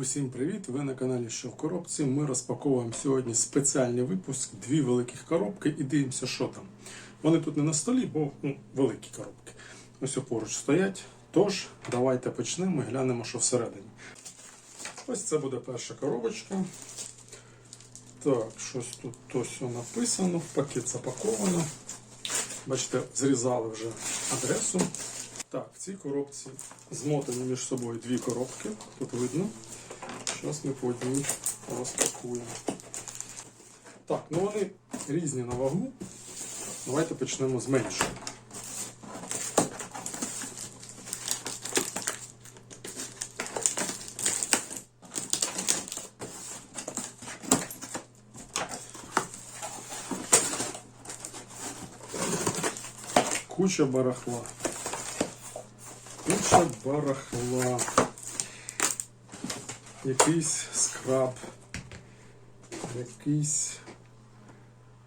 Усім привіт! Ви на каналі Що в коробці. Ми розпаковуємо сьогодні спеціальний випуск, дві великих коробки і дивимося, що там. Вони тут не на столі, бо ну, великі коробки. Ось поруч стоять. Тож, давайте почнемо і глянемо, що всередині. Ось це буде перша коробочка. Так, щось тут ось написано, в пакет запаковано. Бачите, зрізали вже адресу. Так, в цій коробці змотані між собою дві коробки. Тут видно. Зараз ми по одній розпакуємо. Так, ну вони різні на вагу. Давайте почнемо з меншої. Куча барахла. Куча барахла. Якийсь скраб. Якийсь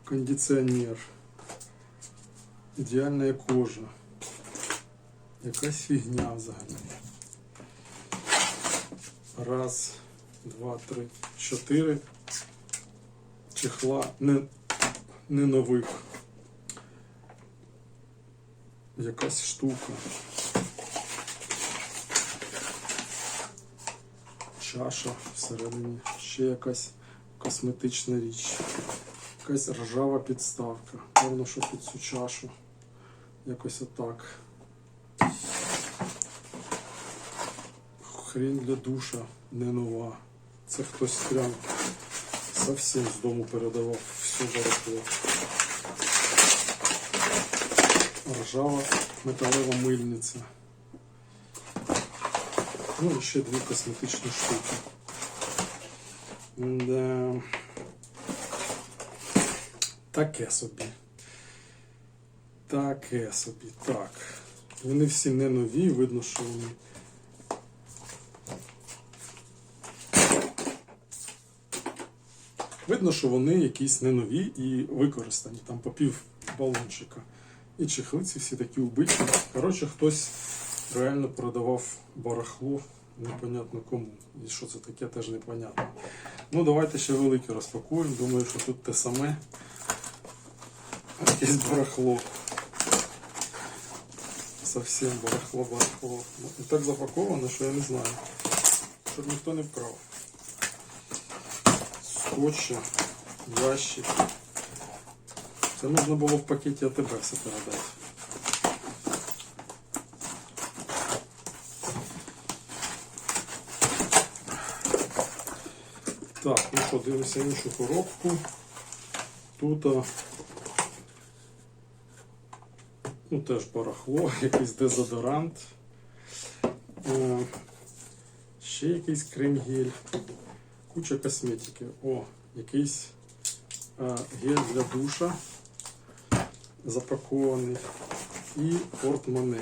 кондиціонер. Ідеальна кожа. Якась фігня взагалі. Раз, два, три, чотири. Чехла не, не нових. Якась штука. Чаша всередині, ще якась косметична річ, якась ржава підставка. Певно, що під цю чашу. Якось отак. Хрень для душа не нова. Це хтось прям зовсім з дому передавав всю барахло. Ржава металева мильниця. Ну і ще дві косметичні штуки. Да. Таке собі. Таке собі. Так. Вони всі не нові, видно, що вони. Видно, що вони якісь не нові і використані, там по пів балончика. І чехлиці всі такі убиті. Коротше, хтось реально продавав барахло непонятно кому. І що це таке, теж непонятно. Ну, давайте ще велике розпакуємо. Думаю, що тут те саме. Якесь барахло. Совсем барахло, барахло. Ну, І так запаковано, що я не знаю. Щоб ніхто не вкрав. Скотча, ящик. Це можна було в пакеті АТБ все передати. Так, ну що, дивимося іншу коробку. Тут а, ну, теж барахло, якийсь дезодорант. Е, ще якийсь крем-гель. Куча косметики. О, якийсь а, гель для душа запакований. І портмоне.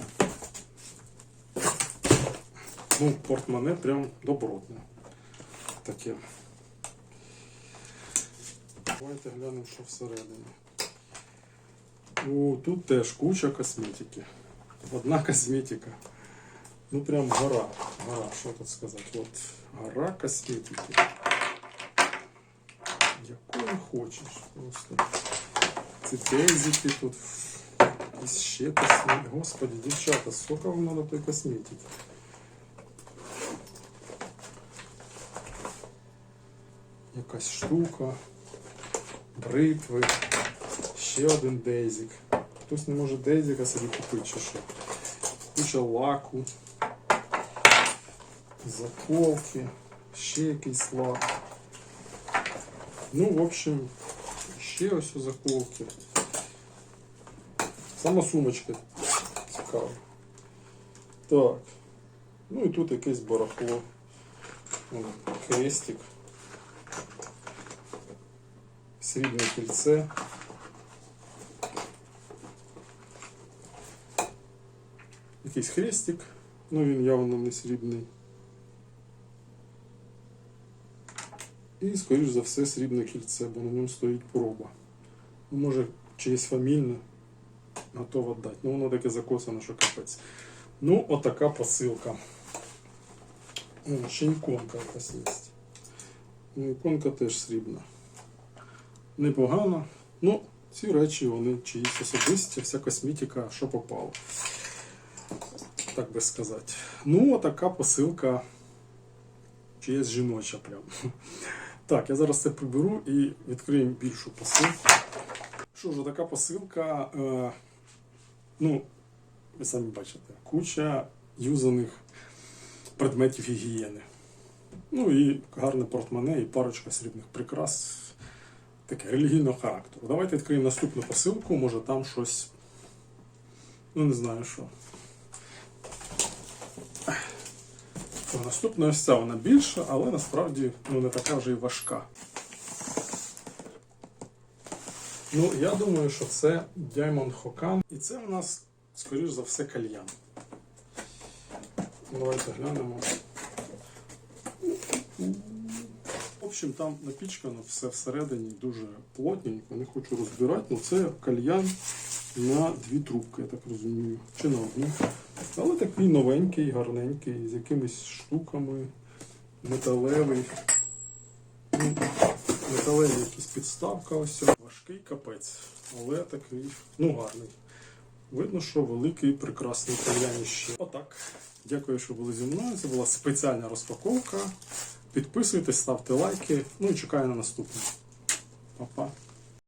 Ну, портмоне прям добротне. Таке. Давайте глянемо, що всередині. О, тут теж куча косметики. Одна косметика. Ну прям гора. Гора, що тут сказати? От гора косметики. Якої хочеш просто. Ці тезики тут. І ще косметики. Господи, дівчата, скільки вам надо той косметики? Якась штука Бритви, ще один дейзик. Хтось не може дейзика собі купити чи що. Куча лаку, заколки, ще якийсь лак. Ну, в общем, ще ось заколки. Сама сумочка цікава. Так. Ну і тут якесь барахло. Вон, Хрестик. Срібне кільце. Якийсь хрестик, ну він явно не срібний. І, скоріш за все, срібне кільце, бо на ньому стоїть проба. Ну, може, чиєсь фамільне, готово дати. Ну, воно таке закосане, що капець. Ну, отака посилка. Ще іконка якась є. Ну, іконка теж срібна. Непогано. Ну, ці речі, вони чиїсь особисті, вся косметика, що попало. Так би сказати. Ну, така посилка. Чиясь жіноча прям. Так, я зараз це приберу і відкриємо більшу посилку. Що ж, така посилка. Е, ну, ви самі бачите, куча юзаних предметів гігієни. Ну і гарне портмоне, і парочка срібних прикрас. Таке релігійного характеру. Давайте відкриємо наступну посилку, може там щось. Ну, не знаю що. Наступна ось ця вона більша, але насправді ну, не така вже й важка. Ну, я думаю, що це Diamond Hokan. І це у нас, скоріш за все, кальян. Давайте глянемо. Общем, там напічкано все всередині дуже плотненько, не хочу розбирати, але це кальян на дві трубки, я так розумію, чи на одну. Але такий новенький, гарненький, з якимись штуками, металевий. Ну, металеві якісь підставка ось. Важкий капець, але такий, ну гарний. Видно, що великий прекрасний кальяніще. Отак. Дякую, що були зі мною. Це була спеціальна розпаковка. Підписуйтесь, ставте лайки. Ну і чекаю на наступне. Па-па.